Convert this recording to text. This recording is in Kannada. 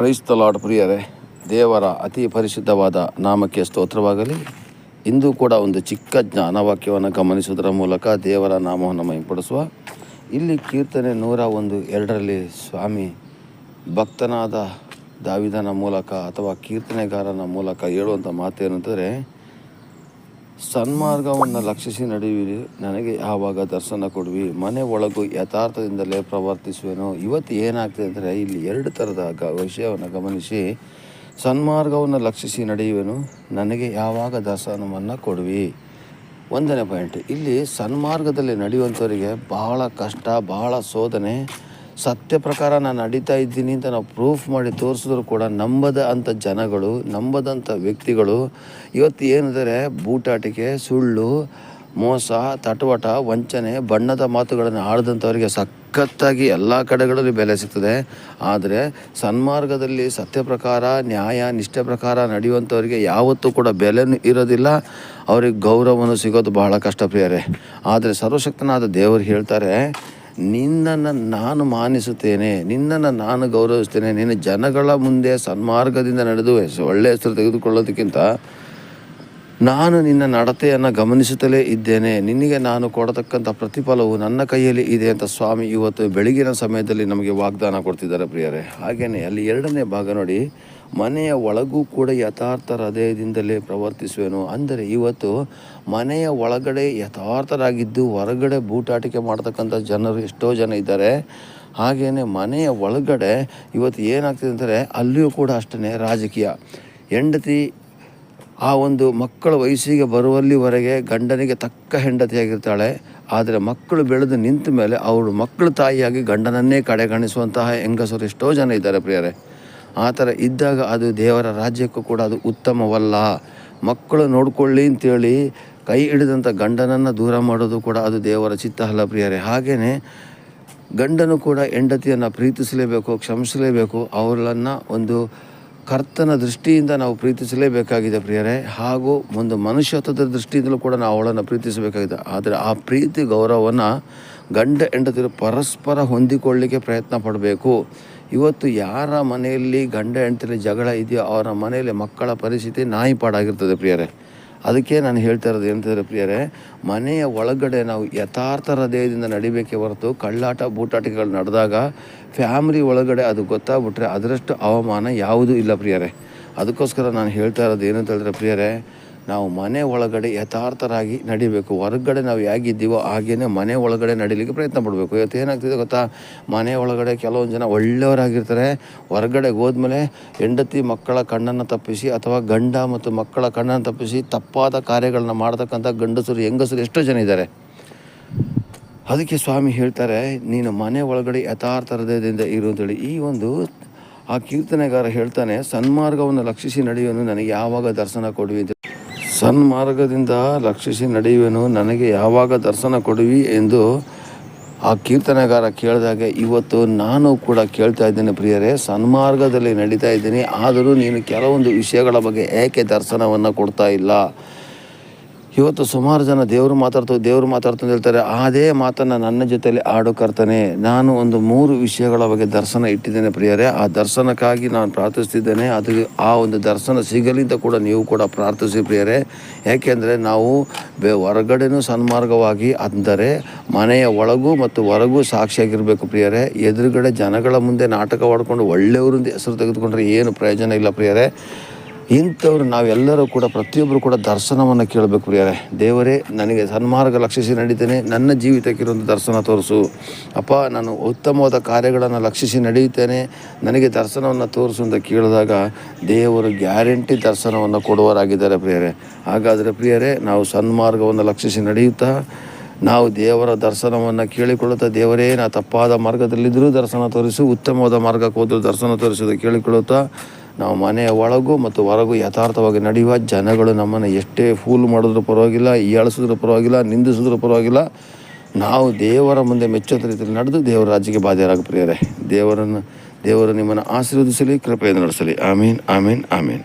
ಕ್ರೈಸ್ತ ಲಾರ್ಡ್ ಪ್ರಿಯರೇ, ದೇವರ ಅತಿ ಪರಿಶುದ್ಧವಾದ ನಾಮಕ್ಕೆ ಸ್ತೋತ್ರವಾಗಲಿ. ಇಂದು ಕೂಡ ಒಂದು ಚಿಕ್ಕ ಜ್ಞಾನವಾಕ್ಯವನ್ನು ಗಮನಿಸುವುದರ ಮೂಲಕ ದೇವರ ನಾಮವನ್ನು ಮೈಪಡಿಸುವ ಇಲ್ಲಿ ಕೀರ್ತನೆ ನೂರ ಒಂದು ಎರಡರಲ್ಲಿ ಸ್ವಾಮಿ ಭಕ್ತನಾದ ದಾವಿದನ ಮೂಲಕ ಅಥವಾ ಕೀರ್ತನೆಗಾರನ ಮೂಲಕ ಹೇಳುವಂಥ ಮಾತೇನೆಂದರೆ ಸನ್ಮಾರ್ಗವನ್ನು ಲಕ್ಷಿಸಿ ನಡೆಯುವಿರಿ. ನನಗೆ ಯಾವಾಗ ದರ್ಶನ ಕೊಡುವಿ? ಮನೆ ಒಳಗು ಯಥಾರ್ಥದಿಂದಲೇ ಪ್ರವರ್ತಿಸುವೆನು? ಇವತ್ತು ಏನಾಗ್ತದೆ ಅಂದರೆ ಇಲ್ಲಿ ಎರಡು ಥರದ ಗ ವಿಷಯವನ್ನು ಗಮನಿಸಿ. ಸನ್ಮಾರ್ಗವನ್ನು ಲಕ್ಷಿಸಿ ನಡೆಯುವೆನು? ನನಗೆ ಯಾವಾಗ ದರ್ಶನವನ್ನು ಕೊಡುವಿ? ಒಂದನೇ ಪಾಯಿಂಟ್. ಇಲ್ಲಿ ಸನ್ಮಾರ್ಗದಲ್ಲಿ ನಡೆಯುವಂಥವರಿಗೆ ಬಹಳ ಕಷ್ಟ, ಬಹಳ ಶೋಧನೆ. ಸತ್ಯ ಪ್ರಕಾರ ನಾನು ನಡೀತಾ ಇದ್ದೀನಿ ಅಂತ ನಾವು ಪ್ರೂಫ್ ಮಾಡಿ ತೋರಿಸಿದ್ರು ಕೂಡ ನಂಬದ ಅಂಥ ಜನಗಳು ನಂಬದಂಥ ವ್ಯಕ್ತಿಗಳು ಇವತ್ತು ಏನಿದ್ದಾರೆ? ಬೂಟಾಟಿಕೆ, ಸುಳ್ಳು, ಮೋಸ, ತಟವಟ, ವಂಚನೆ, ಬಣ್ಣದ ಮಾತುಗಳನ್ನು ಆಡಿದಂಥವರಿಗೆ ಸಖತ್ತಾಗಿ ಎಲ್ಲ ಕಡೆಗಳಲ್ಲಿ ಬೆಲೆ ಸಿಗ್ತದೆ. ಆದರೆ ಸನ್ಮಾರ್ಗದಲ್ಲಿ ಸತ್ಯ ಪ್ರಕಾರ, ನ್ಯಾಯ, ನಿಷ್ಠೆ ಪ್ರಕಾರ ನಡೆಯುವಂಥವರಿಗೆ ಯಾವತ್ತೂ ಕೂಡ ಬೆಲೆನೂ ಇರೋದಿಲ್ಲ. ಅವ್ರಿಗೆ ಗೌರವವನ್ನು ಸಿಗೋದು ಬಹಳ ಕಷ್ಟಪ್ರಿಯರೇ ಆದರೆ ಸರ್ವಶಕ್ತನಾದ ದೇವರು ಹೇಳ್ತಾರೆ ನಿನ್ನನ್ನು ನಾನು ಮಾನಿಸುತ್ತೇನೆ ನಿನ್ನನ್ನು ನಾನು ಗೌರವಿಸ್ತೇನೆ ನಿನ್ನ ಜನಗಳ ಮುಂದೆ ಸನ್ಮಾರ್ಗದಿಂದ ನಡೆದು ಒಳ್ಳೆಯ ಹೆಸರು ತೆಗೆದುಕೊಳ್ಳೋದಕ್ಕಿಂತ ನಾನು ನಿನ್ನ ನಡತೆಯನ್ನು ಗಮನಿಸುತ್ತಲೇ ಇದ್ದೇನೆ. ನಿನಗೆ ನಾನು ಕೊಡತಕ್ಕಂಥ ಪ್ರತಿಫಲವು ನನ್ನ ಕೈಯಲ್ಲಿ ಇದೆ ಅಂತ ಸ್ವಾಮಿ ಇವತ್ತು ಬೆಳಗಿನ ಸಮಯದಲ್ಲಿ ನಮಗೆ ವಾಗ್ದಾನ ಕೊಡ್ತಿದ್ದಾರೆ ಪ್ರಿಯರೇ. ಹಾಗೆಯೇ ಅಲ್ಲಿ ಎರಡನೇ ಭಾಗ ನೋಡಿ, ಮನೆಯ ಒಳಗೂ ಕೂಡ ಯಥಾರ್ಥ ಹೃದಯದಿಂದಲೇ ಪ್ರವರ್ತಿಸುವೆನು. ಅಂದರೆ ಇವತ್ತು ಮನೆಯ ಒಳಗಡೆ ಯಥಾರ್ಥರಾಗಿದ್ದು ಹೊರಗಡೆ ಬೂಟಾಟಿಕೆ ಮಾಡ್ತಕ್ಕಂಥ ಜನರು ಎಷ್ಟೋ ಜನ ಇದ್ದಾರೆ. ಹಾಗೆಯೇ ಮನೆಯ ಒಳಗಡೆ ಇವತ್ತು ಏನಾಗ್ತಿದೆ ಅಂದರೆ ಅಲ್ಲಿಯೂ ಕೂಡ ಅಷ್ಟೇ ರಾಜಕೀಯ. ಹೆಂಡತಿ ಆ ಒಂದು ಮಕ್ಕಳ ವಯಸ್ಸಿಗೆ ಬರುವಲ್ಲಿವರೆಗೆ ಗಂಡನಿಗೆ ತಕ್ಕ ಹೆಂಡತಿಯಾಗಿರ್ತಾಳೆ. ಆದರೆ ಮಕ್ಕಳು ಬೆಳೆದು ನಿಂತ ಮೇಲೆ ಅವಳು ಮಕ್ಕಳ ತಾಯಿಯಾಗಿ ಗಂಡನನ್ನೇ ಕಡೆಗಣಿಸುವಂತಹ ಹೆಂಗಸರು ಎಷ್ಟೋ ಜನ ಇದ್ದಾರೆ ಪ್ರಿಯರೇ. ಆ ಥರ ಇದ್ದಾಗ ಅದು ದೇವರ ರಾಜ್ಯಕ್ಕೂ ಕೂಡ ಅದು ಉತ್ತಮವಲ್ಲ. ಮಕ್ಕಳು ನೋಡಿಕೊಳ್ಳಿ ಅಂತೇಳಿ ಕೈ ಹಿಡಿದಂಥ ಗಂಡನನ್ನು ದೂರ ಮಾಡೋದು ಕೂಡ ಅದು ದೇವರ ಚಿತ್ತ ಅಲ್ಲ ಪ್ರಿಯರೇ. ಹಾಗೆಯೇ ಗಂಡನು ಕೂಡ ಹೆಂಡತಿಯನ್ನು ಪ್ರೀತಿಸಲೇಬೇಕು, ಕ್ಷಮಿಸಲೇಬೇಕು. ಅವರನ್ನು ಒಂದು ಕರ್ತನ ದೃಷ್ಟಿಯಿಂದ ನಾವು ಪ್ರೀತಿಸಲೇಬೇಕಾಗಿದೆ ಪ್ರಿಯರೇ. ಹಾಗೂ ಒಂದು ಮನುಷ್ಯತ್ವದ ದೃಷ್ಟಿಯಿಂದಲೂ ಕೂಡ ನಾವು ಅವಳನ್ನು ಪ್ರೀತಿಸಬೇಕಾಗಿದೆ. ಆದರೆ ಆ ಪ್ರೀತಿ ಗೌರವವನ್ನು ಗಂಡ ಹೆಂಡತಿರು ಪರಸ್ಪರ ಹೊಂದಿಕೊಳ್ಳಿಕ್ಕೆ ಪ್ರಯತ್ನ ಪಡಬೇಕು. ಇವತ್ತು ಯಾರ ಮನೆಯಲ್ಲಿ ಗಂಡ ಹೆಂಡತಿಯಲ್ಲಿ ಜಗಳ ಇದೆಯೋ ಅವರ ಮನೆಯಲ್ಲಿ ಮಕ್ಕಳ ಪರಿಸ್ಥಿತಿ ನಾಯಿಪಾಡಾಗಿರ್ತದೆ ಪ್ರಿಯರೇ. ಅದಕ್ಕೆ ನಾನು ಹೇಳ್ತಾ ಇರೋದು ಏನಂತಂದರೆ ಪ್ರಿಯರೇ, ಮನೆಯ ಒಳಗಡೆ ನಾವು ಯಥಾರ್ಥ ಹೃದಯದಿಂದ ನಡಿಬೇಕೇ ಹೊರತು ಕಳ್ಳಾಟ ಬೂಟಾಟಿಕೆಗಳು ನಡೆದಾಗ ಫ್ಯಾಮಿಲಿ ಒಳಗಡೆ ಅದು ಗೊತ್ತಾಗ್ಬಿಟ್ರೆ ಅದರಷ್ಟು ಅವಮಾನ ಯಾವುದೂ ಇಲ್ಲ ಪ್ರಿಯರೇ. ಅದಕ್ಕೋಸ್ಕರ ನಾನು ಹೇಳ್ತಾ ಇರೋದು ಏನಂತ ಹೇಳಿದ್ರೆ ಪ್ರಿಯರೇ ನಾವು ಮನೆ ಒಳಗಡೆ ಯಥಾರ್ಥರಾಗಿ ನಡಿಬೇಕು. ಹೊರಗಡೆ ನಾವು ಹೇಗಿದ್ದೀವೋ ಹಾಗೇನೆ ಮನೆ ಒಳಗಡೆ ನಡಿಲಿಕ್ಕೆ ಪ್ರಯತ್ನ ಪಡಬೇಕು. ಇವತ್ತು ಏನಾಗ್ತಿದೆ ಗೊತ್ತಾ? ಮನೆ ಒಳಗಡೆ ಕೆಲವೊಂದು ಜನ ಒಳ್ಳೆಯವರಾಗಿರ್ತಾರೆ. ಹೊರಗಡೆ ಹೋದ್ಮೇಲೆ ಹೆಂಡತಿ ಮಕ್ಕಳ ಕಣ್ಣನ್ನು ತಪ್ಪಿಸಿ ಅಥವಾ ಗಂಡ ಮತ್ತು ಮಕ್ಕಳ ಕಣ್ಣನ್ನು ತಪ್ಪಿಸಿ ತಪ್ಪಾದ ಕಾರ್ಯಗಳನ್ನ ಮಾಡ್ತಕ್ಕಂಥ ಗಂಡಸರು, ಹೆಂಗಸರು ಎಷ್ಟೋ ಜನ ಇದ್ದಾರೆ. ಅದಕ್ಕೆ ಸ್ವಾಮಿ ಹೇಳ್ತಾರೆ, ನೀನು ಮನೆ ಒಳಗಡೆ ಯಥಾರ್ಥ ಹೃದಯದಿಂದ ಇರು ಅಂತೇಳಿ. ಈ ಒಂದು, ಆ ಕೀರ್ತನೆಗಾರ ಹೇಳ್ತಾನೆ, ಸನ್ಮಾರ್ಗವನ್ನು ಲಕ್ಷಿಸಿ ನಡೆಯುವನು. ನನಗೆ ಯಾವಾಗ ದರ್ಶನ ಕೊಡುವಿ ಅಂತ ಸನ್ಮಾರ್ಗದಿಂದ ಲಕ್ಷಿಸಿ ನಡೆಯುವೆನು, ನನಗೆ ಯಾವಾಗ ದರ್ಶನ ಕೊಡುವಿ ಎಂದು ಆ ಕೀರ್ತನೆಗಾರ ಕೇಳಿದಾಗ ಇವತ್ತು ನಾನು ಕೂಡ ಕೇಳ್ತಾ ಇದ್ದೇನೆ ಪ್ರಿಯರೇ ಸನ್ಮಾರ್ಗದಲ್ಲಿ ನಡೀತಾ ಇದ್ದೀನಿ, ಆದರೂ ನೀನು ಕೆಲವೊಂದು ವಿಷಯಗಳ ಬಗ್ಗೆ ಏಕೆ ದರ್ಶನವನ್ನು ಕೊಡ್ತಾ ಇಲ್ಲ? ಇವತ್ತು ಸುಮಾರು ಜನ ದೇವರು ಮಾತಾಡ್ತು ದೇವರು ಅಂತ ಹೇಳ್ತಾರೆ, ಅದೇ ಮಾತನ್ನು ನನ್ನ ಜೊತೆಯಲ್ಲಿ ಆಡು ಕರ್ತನೆ, ನಾನು ಒಂದು ಮೂರು ವಿಷಯಗಳ ಬಗ್ಗೆ ದರ್ಶನ ಇಟ್ಟಿದ್ದೇನೆ ಪ್ರಿಯರೇ. ಆ ದರ್ಶನಕ್ಕಾಗಿ ನಾನು ಪ್ರಾರ್ಥಿಸ್ತಿದ್ದೇನೆ. ಅದು ಆ ಒಂದು ದರ್ಶನ ಸಿಗಲಿ ಅಂತ ಕೂಡ ನೀವು ಕೂಡ ಪ್ರಾರ್ಥಿಸಿ ಪ್ರಿಯರೇ. ಯಾಕೆಂದರೆ ನಾವು ಬೆ ಹೊರಗಡೆನೂ ಸನ್ಮಾರ್ಗವಾಗಿ ಅಂದರೆ ಮನೆಯ ಒಳಗೂ ಮತ್ತು ಹೊರಗೂ ಸಾಕ್ಷಿಯಾಗಿರಬೇಕು ಪ್ರಿಯರೇ. ಎದುರುಗಡೆ ಜನಗಳ ಮುಂದೆ ನಾಟಕವಾಡಿಕೊಂಡು ಒಳ್ಳೆಯವರಿಂದ ಒಳ್ಳೆಯವರು ಹೆಸರು ತೆಗೆದುಕೊಂಡ್ರೆ ಏನು ಪ್ರಯೋಜನ ಇಲ್ಲ ಪ್ರಿಯರೇ. ಇಂಥವ್ರು ನಾವೆಲ್ಲರೂ ಕೂಡ ಪ್ರತಿಯೊಬ್ಬರು ಕೂಡ ದರ್ಶನವನ್ನು ಕೇಳಬೇಕು ಪ್ರಿಯರೇ. ದೇವರೇ, ನನಗೆ ಸನ್ಮಾರ್ಗ ಲಕ್ಷಿಸಿ ನಡೀತೇನೆ. ನನ್ನ ಜೀವಿತಕ್ಕಿರುವಂಥ ದರ್ಶನ ತೋರಿಸು. ಅಪ್ಪ, ನಾನು ಉತ್ತಮವಾದ ಕಾರ್ಯಗಳನ್ನು ಲಕ್ಷಿಸಿ ನಡೆಯುತ್ತೇನೆ ನನಗೆ ದರ್ಶನವನ್ನು ತೋರಿಸು ಅಂತ ಕೇಳಿದಾಗ ದೇವರು ಗ್ಯಾರಂಟಿ ದರ್ಶನವನ್ನು ಕೊಡುವರಾಗಿದ್ದಾರೆ ಪ್ರಿಯರೇ. ಹಾಗಾದರೆ ಪ್ರಿಯರೇ, ನಾವು ಸನ್ಮಾರ್ಗವನ್ನು ಲಕ್ಷಿಸಿ ನಡೆಯುತ್ತಾ? ನಾವು ದೇವರ ದರ್ಶನವನ್ನು ಕೇಳಿಕೊಳ್ಳುತ್ತಾ? ದೇವರೇ, ನಾ ತಪ್ಪಾದ ಮಾರ್ಗದಲ್ಲಿದ್ದರೂ ದರ್ಶನ ತೋರಿಸು, ಉತ್ತಮವಾದ ಮಾರ್ಗಕ್ಕೆ ಹೋದರೂ ದರ್ಶನ ತೋರಿಸೋದು ಕೇಳಿಕೊಳ್ಳುತ್ತಾ? ನಾವು ಮನೆಯ ಒಳಗೂ ಮತ್ತು ಹೊರಗೂ ಯಥಾರ್ಥವಾಗಿ ನಡೆಯುವ ಜನಗಳು ನಮ್ಮನ್ನು ಎಷ್ಟೇ ಫೂಲ್ ಮಾಡಿದ್ರೂ ಪರವಾಗಿಲ್ಲ ಹೀಯಾಳಿಸಿದ್ರೂ ಪರವಾಗಿಲ್ಲ, ನಿಂದಿಸಿದ್ರೂ ಪರವಾಗಿಲ್ಲ. ನಾವು ದೇವರ ಮುಂದೆ ಮೆಚ್ಚದ ರೀತಿಯಲ್ಲಿ ನಡೆದು ದೇವರ ರಾಜ್ಯಕ್ಕೆ ಬಾಧ್ಯರಾಗ ಪ್ರಿಯರೇ. ದೇವರನ್ನು, ದೇವರು ನಿಮ್ಮನ್ನು ಆಶೀರ್ವದಿಸಲಿ ಕೃಪೆಯನ್ನು ನಡೆಸಲಿ. ಆಮೀನ್ ಆಮೀನ್ ಆಮೀನ್.